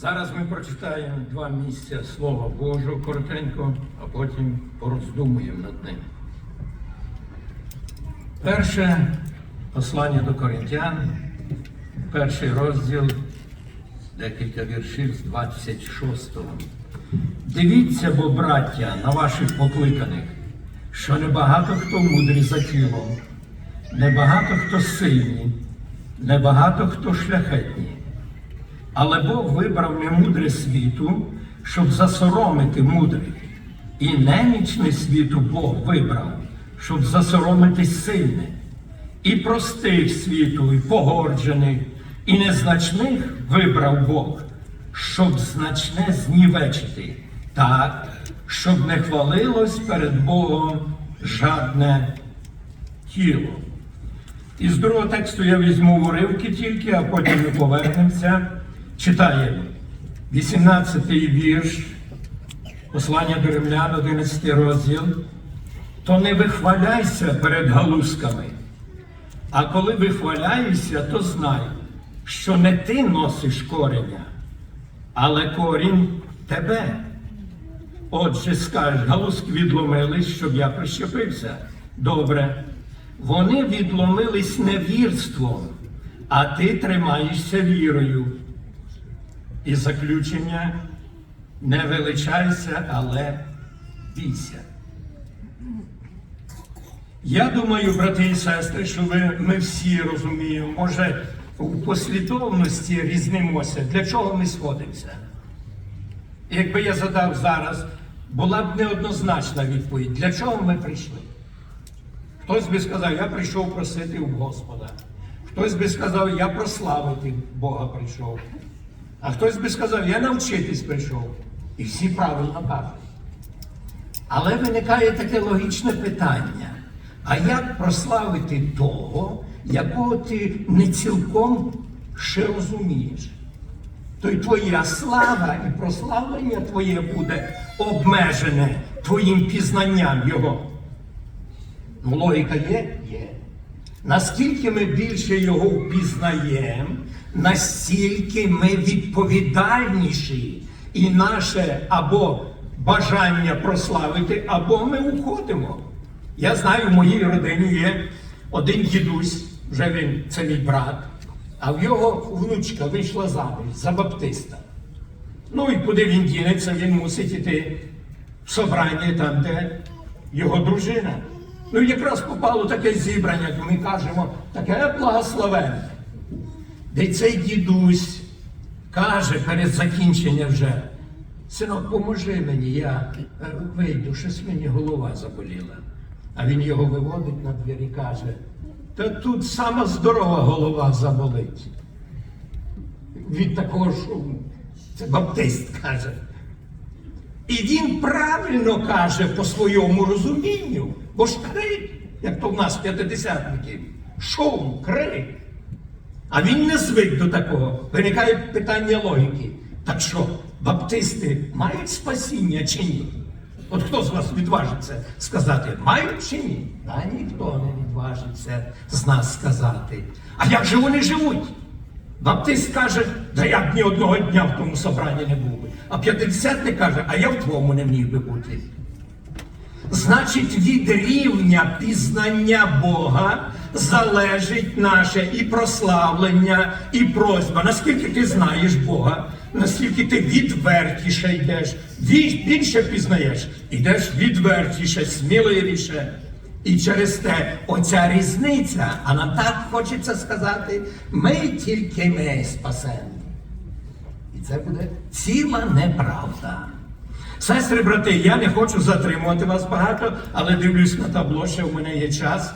Зараз ми прочитаємо два місця Слова Божого коротенько, а потім пороздумуємо над ним. Перше послання до Коринтян, перший розділ, декілька віршів з 26-го. Дивіться, бо, браття, на ваших покликаних, що небагато хто мудрі за тілом, небагато хто сильні, небагато хто шляхетні. Але Бог вибрав немудре світу, щоб засоромити мудрих. І немічне світу Бог вибрав, щоб засоромити сильне. І простих світу, і погорджених, і незначних вибрав Бог, щоб значне знівечити, так, щоб не хвалилось перед Богом жадне тіло. Із другого тексту я візьму уривки тільки, а потім ми повернемося. Читаємо 18-й вірш, послання до римлян, 11 розділ. То не вихваляйся перед галузками, а коли вихваляєшся, то знай, що не ти носиш кореня, але корінь тебе. Отже, скажеш, галузки відломились, щоб я прищепився. Добре. Вони відломились невірством, а ти тримаєшся вірою. І заключення не величайся, але бійся. Я думаю, брати і сестри, що ви, ми всі розуміємо, може, у послідовності різнимося, для чого ми сходимося. Якби я задав зараз, була б неоднозначна відповідь, для чого ми прийшли. Хтось би сказав, я прийшов просити у Господа. Хтось би сказав, я прославити Бога прийшов. А хтось би сказав, я навчитись прийшов. І всі правильно кажуть. Але виникає таке логічне питання: а як прославити того, якого ти не цілком ще розумієш? То й твоя слава і прославлення твоє буде обмежене твоїм пізнанням Його. Ну, логіка є? Є. Наскільки ми більше його впізнаємо, настільки ми відповідальніші і наше або бажання прославити, або ми уходимо. Я знаю, в моїй родині є один дідусь, вже він це мій брат, а в його внучка вийшла заміж за баптиста. Ну і куди він дінеться, він мусить іти в собрання там, де його дружина. Ну якраз попало таке зібрання, то ми кажемо, таке благословенне. Де цей дідусь каже перед закінченням вже, синок, поможи мені, я е, вийду, щось мені голова заболіла. А він його виводить на двір і каже, та тут сама здорова голова заболить. Від такого шуму. Це баптист каже. І він правильно каже по своєму розумінню, бо ж крик, як то в нас п'ятидесятників, шум, крик. А він не звик до такого. Виникає питання логіки. Так що, баптисти мають спасіння чи ні? От хто з вас відважиться сказати, мають чи ні? Та ніхто не відважиться з нас сказати. А як же вони живуть? Баптист каже, да я б ні одного дня в тому собранні не був би. А п'ятдесятник каже, а я в твоєму не міг би бути. Значить, від рівня пізнання Бога залежить наше і прославлення, і просьба. Наскільки ти знаєш Бога, наскільки ти відвертіше йдеш, більше пізнаєш, йдеш відвертіше, сміливіше. І через те оця різниця, а нам так хочеться сказати, ми тільки ми спасені. І це буде ціла неправда. Сестри, брати, я не хочу затримувати вас багато, але дивлюсь на табло, що в мене є час.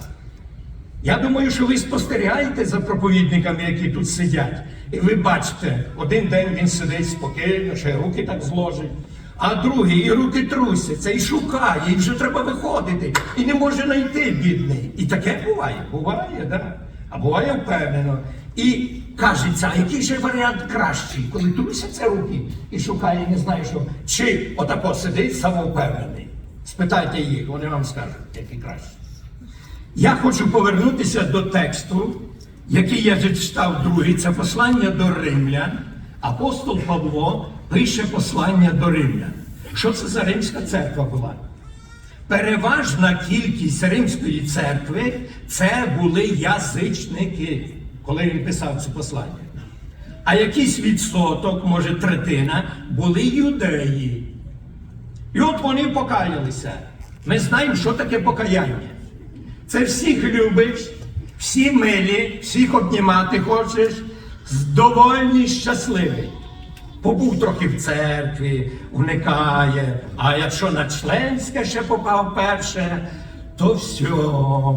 Я думаю, що ви спостерігаєте за проповідниками, які тут сидять. І ви бачите, один день він сидить спокійно, ще руки так зложить, а другий і руки трусяться, і шукає, і вже треба виходити, і не може знайти бідний. І таке буває, буває, да? а буває впевнено. І кажеться, а який же варіант кращий, коли трусяться руки і шукає, не знає, що чи отако сидить самовпевнений. Спитайте їх, вони вам скажуть, який кращий. Я хочу повернутися до тексту, який я зачитав другий, це послання до римлян, Апостол Павло пише послання до римлян. Що це за римська церква була? Переважна кількість римської церкви це були язичники, коли він писав це послання. А якийсь відсоток, може третина, були юдеї. І от вони покаялися. Ми знаємо, що таке покаяння. Це всіх любиш, всі милі, всіх обнімати хочеш, довольний, щасливий. Побув трохи в церкві, уникає, а якщо на членське ще попав перше, то все,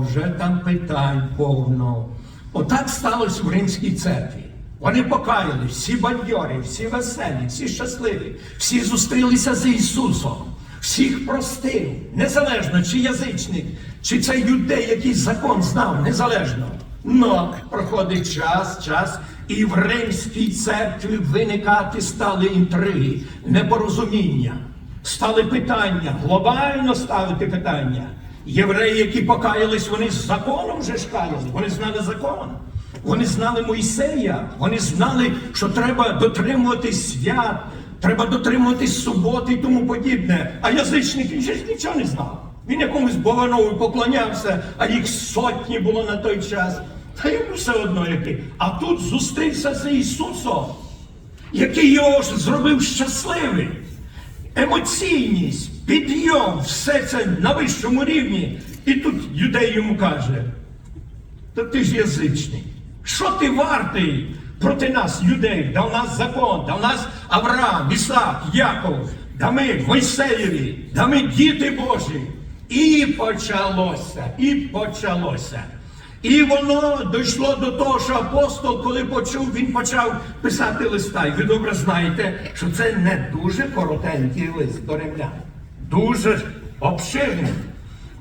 вже там питань повно. Отак сталося в Римській церкві. Вони покаяли, всі бадьорі, всі веселі, всі щасливі, всі зустрілися з Ісусом, всіх простив, незалежно, чи язичник, чи це юдей, який закон знав, незалежно. Но проходить час, час, і в Римській церкві виникати стали інтриги, непорозуміння, стали питання, глобально ставити питання. Євреї, які покаялись, вони з законом вже ж каяли, вони знали закон. Вони знали Мойсея, вони знали, що треба дотримуватись свят, треба дотримуватись суботи і тому подібне. А язичник він ж нічого не знав. Він якомусь Боганові поклонявся, а їх сотні було на той час. Та йому все одно який. А тут зустрівся з Ісусом, який його ж зробив щасливим. Емоційність, підйом, все це на вищому рівні. І тут юдей йому каже. Та ти ж язичник. Що ти вартий проти нас, людей? Да в нас закон, да в нас Авраам, Ісак, Яков, да ми Мойсеєві, да ми діти Божі. І почалося, і почалося. І воно дійшло до того, що апостол, коли почув, він почав писати листа. І ви добре знаєте, що це не дуже коротенький лист до римлян. Дуже обширний.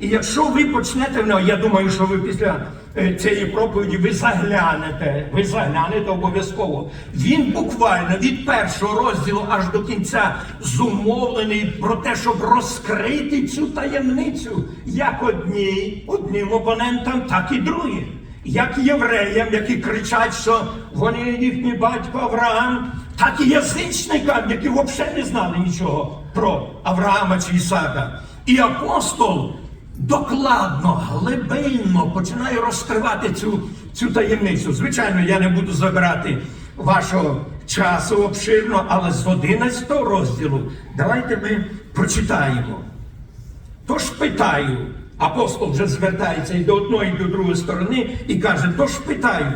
І якщо ви почнете в нього, я думаю, що ви після е, цієї проповіді ви заглянете, ви заглянете обов'язково. Він буквально від першого розділу аж до кінця зумовлений про те, щоб розкрити цю таємницю як одній, одним опонентам, так і другим. Як євреям, які кричать, що вони їхній батько Авраам, так і язичникам, які взагалі не знали нічого про Авраама чи Ісака. І апостол докладно, глибинно починає розкривати цю, цю таємницю. Звичайно, я не буду забирати вашого часу обширно, але з 11 розділу давайте ми прочитаємо. Тож питаю, апостол вже звертається і до одної, і до другої сторони, і каже: тож питаю,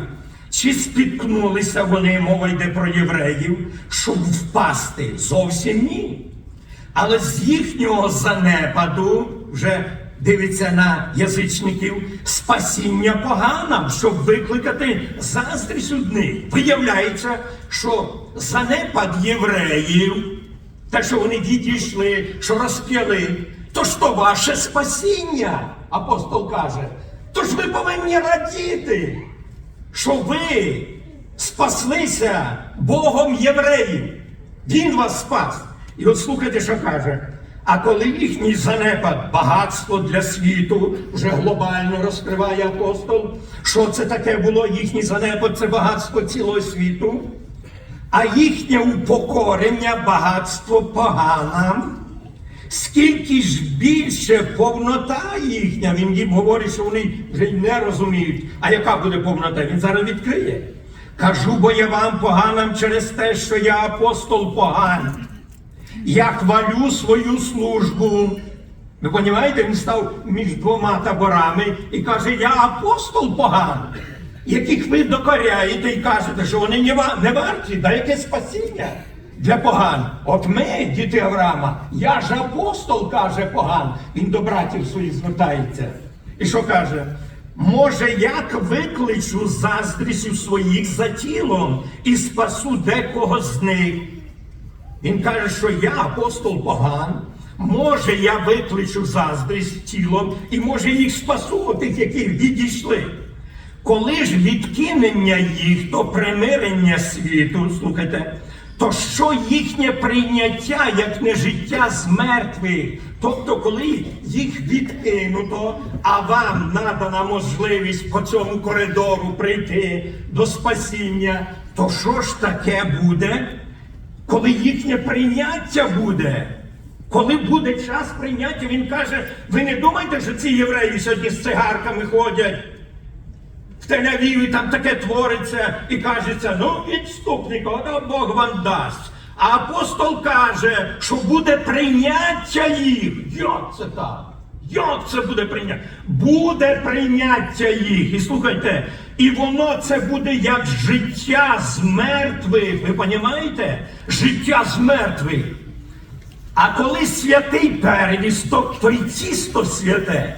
чи спіткнулися вони, мова йде про євреїв, щоб впасти? Зовсім ні. Але з їхнього занепаду вже дивиться на язичників спасіння поганам, щоб викликати заздрість у них. Виявляється, що занепад євреїв, те, що вони відійшли, що розп'яли, то ж то ваше спасіння, апостол каже. Тож ви повинні радіти, що ви спаслися Богом євреїв. Він вас спас. І от слухайте, що каже. А коли їхній занепад, багатство для світу, вже глобально розкриває апостол, що це таке було їхній занепад, це багатство цілого світу, а їхнє упокорення, багатство поганам, скільки ж більше повнота їхня, він їм говорить, що вони вже не розуміють. А яка буде повнота? Він зараз відкриє. Кажу, бо я вам поганам через те, що я апостол поганий. Я хвалю свою службу. Ви розумієте, він став між двома таборами і каже, я апостол поганий, яких ви докоряєте і кажете, що вони не, не варті, да яке спасіння для поган. От ми, діти Авраама, я ж апостол, каже поган. Він до братів своїх звертається. І що каже? Може, як викличу заздрісів своїх за тілом і спасу декого з них. Він каже, що я апостол поган, може я викличу заздрість тілом і може їх спасу, тих, які відійшли. Коли ж відкинення їх до примирення світу, слухайте, то що їхнє прийняття, як не життя з мертвих? Тобто, коли їх відкинуто, а вам надана можливість по цьому коридору прийти до спасіння, то що ж таке буде, коли їхнє прийняття буде? Коли буде час прийняття, він каже, ви не думайте, що ці євреї сьогодні з цигарками ходять в Тель-Авіві там таке твориться і кажеться, ну відступник, ото Бог вам дасть. А апостол каже, що буде прийняття їх. Як це так? Як це буде прийняття? Буде прийняття їх. І слухайте, і воно це буде як життя з мертвих. Ви розумієте? Життя з мертвих. А коли святий перевіс, то, й тісто святе.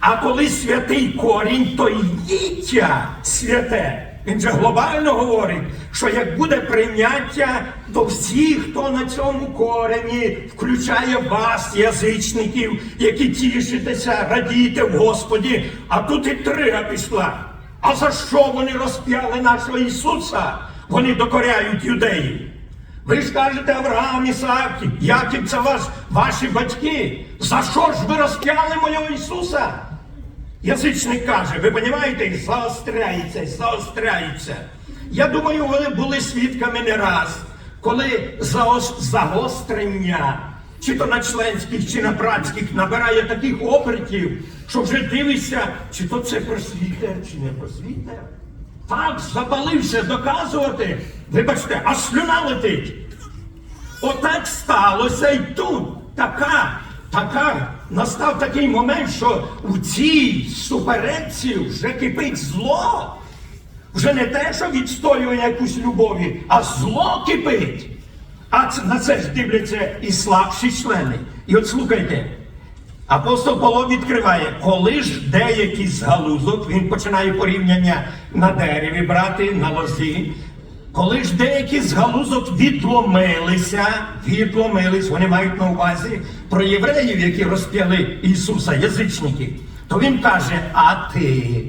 А коли святий корінь, то й їття святе. Він же глобально говорить, що як буде прийняття, то всі, хто на цьому корені, включає вас, язичників, які тішитеся, радієте в Господі, а тут і трига пішла. А за що вони розп'яли нашого Ісуса? Вони докоряють юдеїв. Ви ж кажете Авраам, Ісаак, Яків, це ваш, ваші батьки. За що ж ви розп'яли мого Ісуса? Язичник каже, ви розумієте, заостряється, заостряється. Я думаю, ви були свідками не раз, коли загострення, чи то на членських, чи на братських, набирає таких обертів, що вже дивишся, чи то це просвітер, чи не просвітер. Так запалився доказувати. Вибачте, а слюна летить. Отак сталося і тут. Така, така, настав такий момент, що у цій суперечці вже кипить зло. Вже не те, що відстоює якусь любові, а зло кипить. А на це ж дивляться і слабші члени. І от слухайте, апостол Павло відкриває, коли ж деякі з галузок, він починає порівняння на дереві брати, на лозі. Коли ж деякі з галузок відломилися, відломились, вони мають на увазі про євреїв, які розп'яли Ісуса, язичників, то він каже: А ти,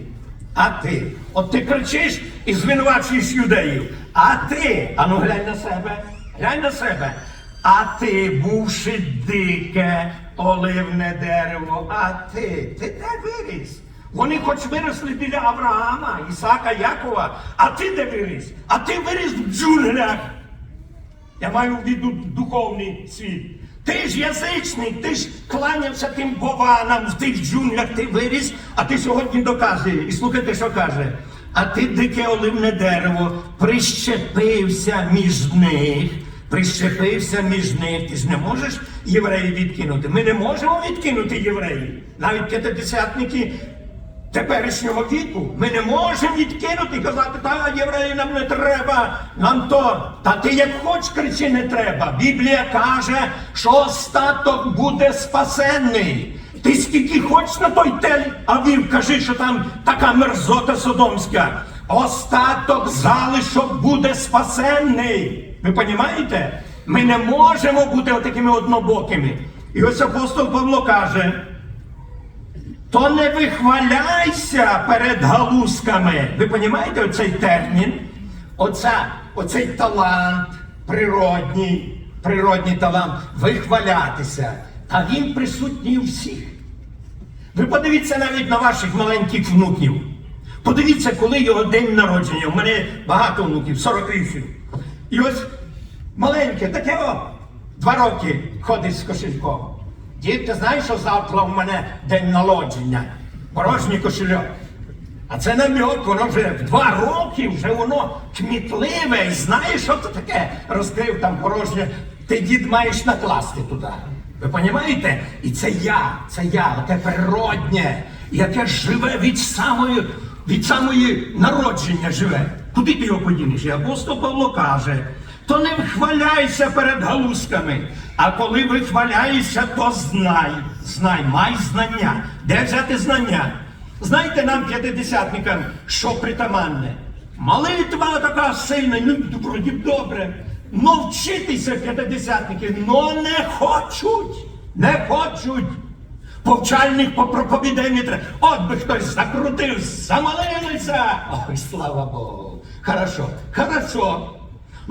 а ти, от ти кричиш і звинувачуєш юдеїв. А ти, ану глянь на себе, глянь на себе. А ти, бувши дике оливне дерево, а ти, ти де виріс? Вони хоч виросли біля Авраама, Ісака, Якова, а ти де виріс? А ти виріс в джунглях. Я маю в виду духовний світ. Ти ж язичник, ти ж кланявся тим бованам в тих джунглях, ти виріс, а ти сьогодні доказуєш. І слухайте, що каже. А ти дике оливне дерево, прищепився між них, прищепився між них. Ти ж не можеш євреїв відкинути. Ми не можемо відкинути євреїв. Навіть п'ятидесятники теперішнього віку. Ми не можемо відкинути і казати, та євреї нам не треба, нам то. Та ти як хоч кричи, не треба. Біблія каже, що остаток буде спасенний. Ти скільки хоч на той тель, а вів, кажи, що там така мерзота содомська. Остаток залишок буде спасенний. Ви розумієте? Ми не можемо бути отакими однобокими. І ось апостол Павло каже, то не вихваляйся перед галузками. Ви розумієте оцей термін? Оця, оцей талант природній, природній талант вихвалятися. А він присутній у всіх. Ви подивіться навіть на ваших маленьких внуків. Подивіться, коли його день народження. У мене багато внуків, 48. І ось маленьке, таке о, два роки ходить з кошельком. Дід, знаєш, що завтра в мене день народження? Порожній кошельок. А це намек, воно вже в два роки, вже воно кмітливе і знає, що це таке. Розкрив там порожнє. Ти дід маєш накласти туди. Ви розумієте? І це я, це я, оте природнє, яке живе від самої, від самої народження живе. Куди ти його подінеш? І апостол Павло каже, то не вихваляйся перед галузками, а коли вихваляєшся, то знай, знай, май знання. Де взяти знання? Знаєте нам, п'ятидесятникам, що притаманне? Молитва така сильна, ну вроді добре. Но вчитися п'ятидесятники, но не хочуть, не хочуть. Повчальних по проповідей не треба. От би хтось закрутив, замолилися. Ой, слава Богу. Хорошо, хорошо.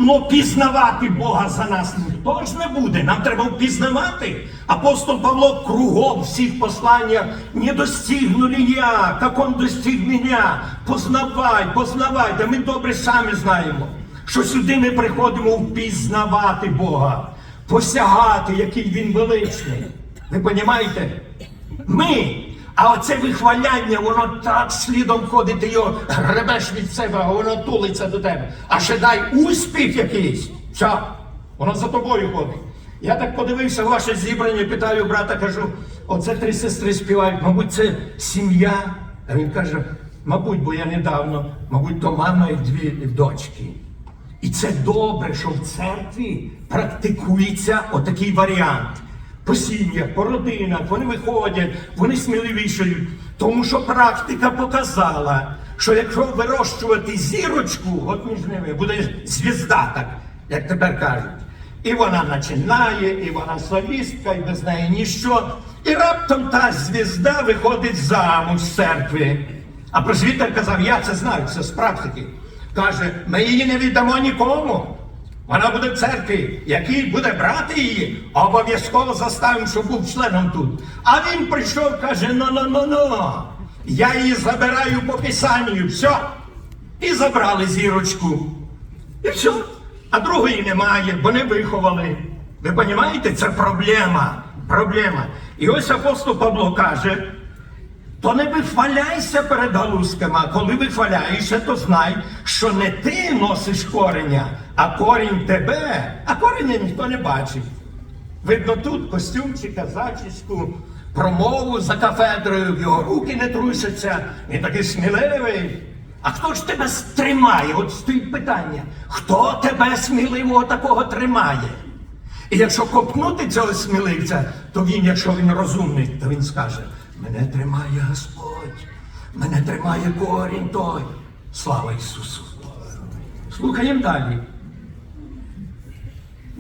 Ну, пізнавати Бога за нас ніхто ж не буде. Нам треба впізнавати. Апостол Павло кругом всіх посланнях не достигнули я, как он достиг меня. Познавай, познавай. Та ми добре самі знаємо, що сюди ми приходимо впізнавати Бога, посягати, який він величний. Ви розумієте? Ми. А оце вихваляння, воно так слідом ходить, ти його гребеш від себе, а воно тулиться до тебе. А ще дай успіх якийсь. Все, воно за тобою ходить. Я так подивився ваше зібрання, питаю брата, кажу, оце три сестри співають, мабуть, це сім'я. А він каже, мабуть, бо я недавно, мабуть, то мама і дві дочки. І це добре, що в церкві практикується отакий варіант. По сім'ях, по родинах, вони виходять, вони сміливішають. Тому що практика показала, що якщо вирощувати зірочку, от між ними буде звізда, так, як тепер кажуть. І вона починає, і вона солістка, і без неї ніщо. І раптом та звізда виходить замуж з церкви. А просвітер казав, я це знаю, це з практики. Каже, ми її не віддамо нікому. Вона буде в церкві, який буде брати її, обов'язково заставимо, щоб був членом тут. А він прийшов, каже: ну ну ну ну я її забираю по писанню, все. І забрали зірочку. І все. А другої немає, бо не виховали. Ви розумієте, це проблема. Проблема. І ось апостол Павло каже. То не вихваляйся перед галузками, а коли вихваляєшся, то знай, що не ти носиш кореня, а корінь тебе, а кореня ніхто не бачить. Видно, тут костюмчика, зачіску, промову за кафедрою, його руки не трусяться, він такий сміливий. А хто ж тебе тримає? От стоїть питання, хто тебе сміливого такого тримає? І якщо копнути цього сміливця, то він, якщо він розумний, то він скаже, мене тримає Господь, мене тримає корінь той. Слава Ісусу! Слухаємо далі.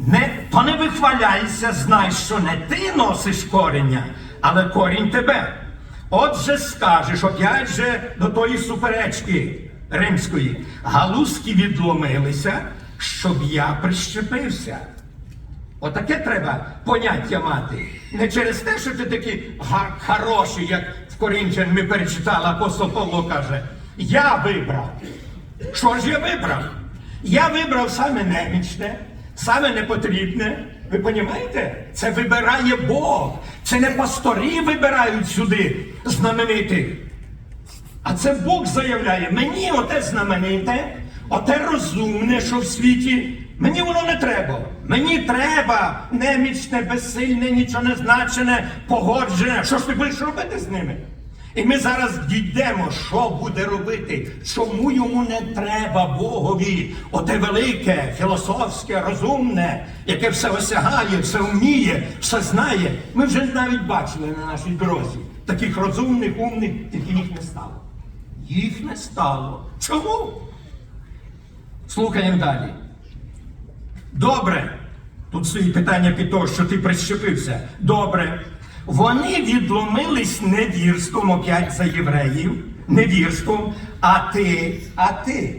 Не, то не вихваляйся, знай, що не ти носиш коріння, але корінь тебе. Отже скажеш, опять же до тої суперечки римської. Галузки відломилися, щоб я прищепився. Отаке треба поняття мати. Не через те, що ти такий га- хороший, як в Корінчан ми перечитали, апостол Павло каже, я вибрав. Що ж я вибрав? Я вибрав саме немічне, саме непотрібне. Ви розумієте? Це вибирає Бог. Це не пасторі вибирають сюди знаменитих. А це Бог заявляє, мені оте знамените, оте розумне, що в світі, мені воно не треба. Мені треба немічне, безсильне, нічого не значене, погоджене. Що ж ти будеш робити з ними? І ми зараз дійдемо, що буде робити, чому йому не треба Богові, оте велике, філософське, розумне, яке все осягає, все вміє, все знає. Ми вже навіть бачили на нашій дорозі. Таких розумних, умних, тільки їх не стало. Їх не стало. Чому? Слухаємо далі. Добре. Тут стоїть питання під того, що ти прищепився. Добре. Вони відломились невірством опять за євреїв, невірством, а ти, а ти.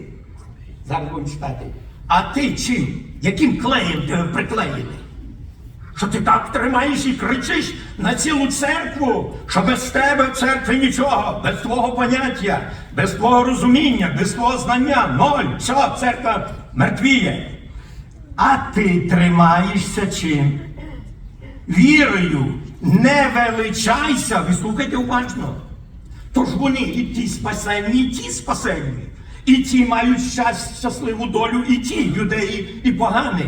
Зараз будемо читати. А ти чим? Яким клеєм тебе приклеєний? Що ти так тримаєш і кричиш на цілу церкву, що без тебе в церкві нічого, без твого поняття, без твого розуміння, без твого знання, ноль, все, церква мертвіє. А ти тримаєшся чим? Вірою, не величайся, ви слухайте уважно. Тож вони і ті спасенні, і ті спасенні, і ті мають щас, щасливу долю, і ті юдеї, і погані.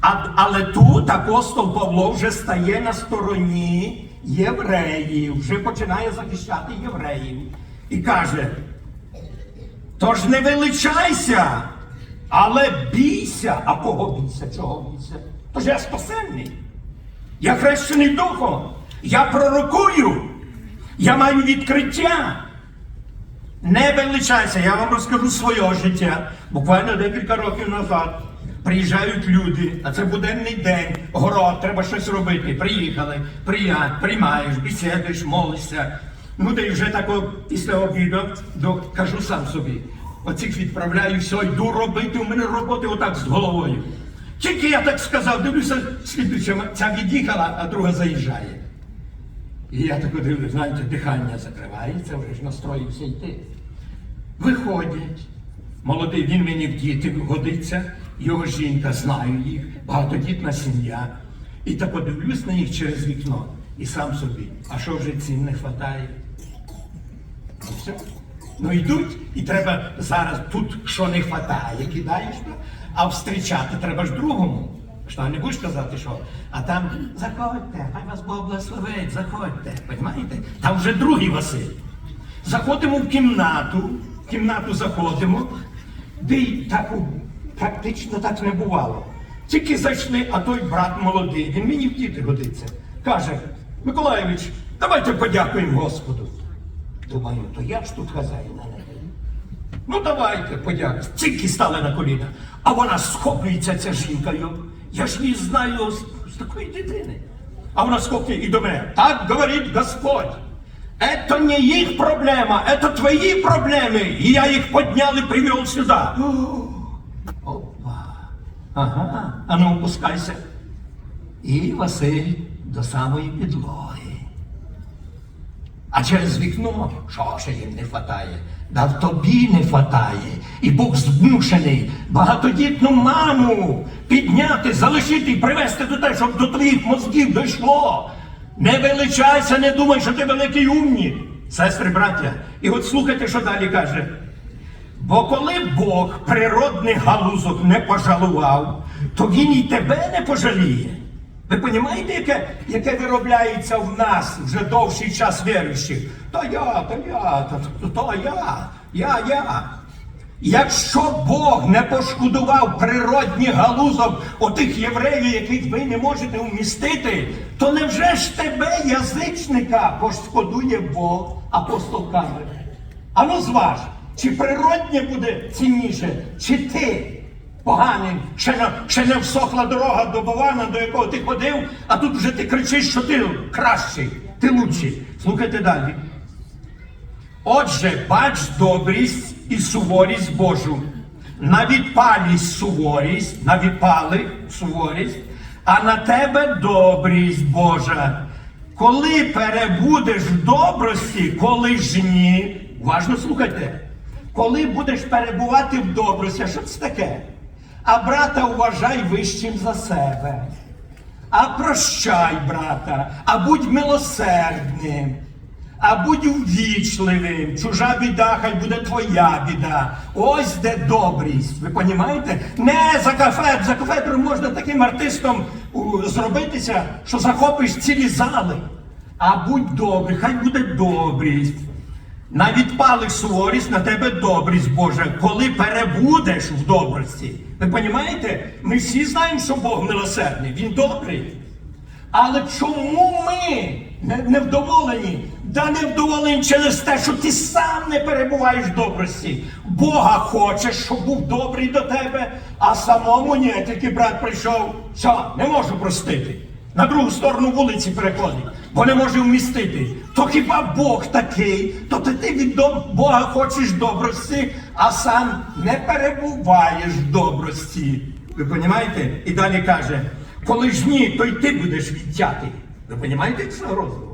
А, але тут апостол Павло вже стає на стороні євреїв, вже починає захищати євреїв. І каже, Тож не величайся, але бійся. А кого бійся? Чого бійся? Тож я спасенний. Я хрещений духом. Я пророкую. Я маю відкриття. Не величайся, я вам розкажу своє життя. Буквально декілька років назад приїжджають люди, а це буденний день, город, треба щось робити. Приїхали, прия, приймаєш, бесідуєш, молишся. Ну, й вже так о, після обіду кажу сам собі. Оцих відправляю, все, йду робити, у мене роботи отак з головою. Тільки я так сказав, дивлюся, слідуюча ця від'їхала, а друга заїжджає. І я так дивлюся, знаєте, дихання закривається, вже ж настроївся йти. Виходять. Молодий, він мені в діти годиться, його жінка, знаю їх, багатодітна сім'я. І так подивлюсь на них через вікно і сам собі, а що вже цим не вистачає? Ну все. Ну йдуть, і треба зараз тут, що не вистачає, кидаєш, а встрічати треба ж другому. Що не будеш казати, що, а там заходьте, хай вас Бог благословить, заходьте. Понимаєте? Там вже другий Василь. Заходимо в кімнату, в кімнату заходимо, де й так практично так не бувало. Тільки зайшли, а той брат молодий, він мені в діти годиться. Каже, Миколаєвич, давайте подякуємо Господу. Думаю, то я ж тут хазяїн, а не ви. Ну давайте, подякуємо. Тільки стали на коліна. А вона схоплюється, ця жінка. йо. Я ж її знаю з, з такої дитини. А вона схоплює і до мене. Так говорить Господь. Это не их проблема, это твои проблемы. И я их поднял и привел сюда. Опа. Ага. А ну, опускайся. І Василь до самої підлоги. А через вікно, що ще їм не хватає? Да в тобі не хватає. І Бог змушений багатодітну маму підняти, залишити і привести до те, щоб до твоїх мозків дійшло. Не величайся, не думай, що ти великий умні. Сестри, браття, і от слухайте, що далі каже. Бо коли Бог природних галузок не пожалував, то він і тебе не пожаліє. Ви розумієте, яке, яке виробляється в нас вже довший час віруючих? То я, то я, то, то я, я, я. Якщо Бог не пошкодував природні галузок отих євреїв, яких ви не можете вмістити, то невже ж тебе, язичника, пошкодує Бог, апостол каже? А ну зваж, чи природнє буде цінніше, чи ти поганий, ще не, ще не всохла дорога до Бована, до якого ти ходив, а тут вже ти кричиш, що ти кращий, ти лучший. Слухайте далі. Отже, бач добрість і суворість Божу. На відпалість суворість, на відпали суворість, а на тебе добрість Божа. Коли перебудеш в добрості, коли ж ні, уважно слухайте, коли будеш перебувати в добрості, а що це таке? А брата вважай вищим за себе. А прощай, брата, а будь милосердним, а будь увічливим. Чужа біда, хай буде твоя біда. Ось де добрість. Ви розумієте? Не за кафе, за кафедру можна таким артистом зробитися, що захопиш цілі зали. А будь добрий, хай буде добрість. На відпалих суворість на тебе добрість Божа, коли перебудеш в добрості. Ви розумієте? Ми всі знаємо, що Бог милосердний, Він добрий. Але чому ми не, не? Да не вдоволені через те, що ти сам не перебуваєш в добрості. Бога хочеш, щоб був добрий до тебе, а самому ні, тільки брат прийшов, що не можу простити. На другу сторону вулиці переходить, бо не може вмістити. То хіба Бог такий, то ти від Бога хочеш добрості, а сам не перебуваєш в добрості. Ви розумієте? І далі каже, коли ж ні, то й ти будеш відтятий. Ви розумієте, як це розум?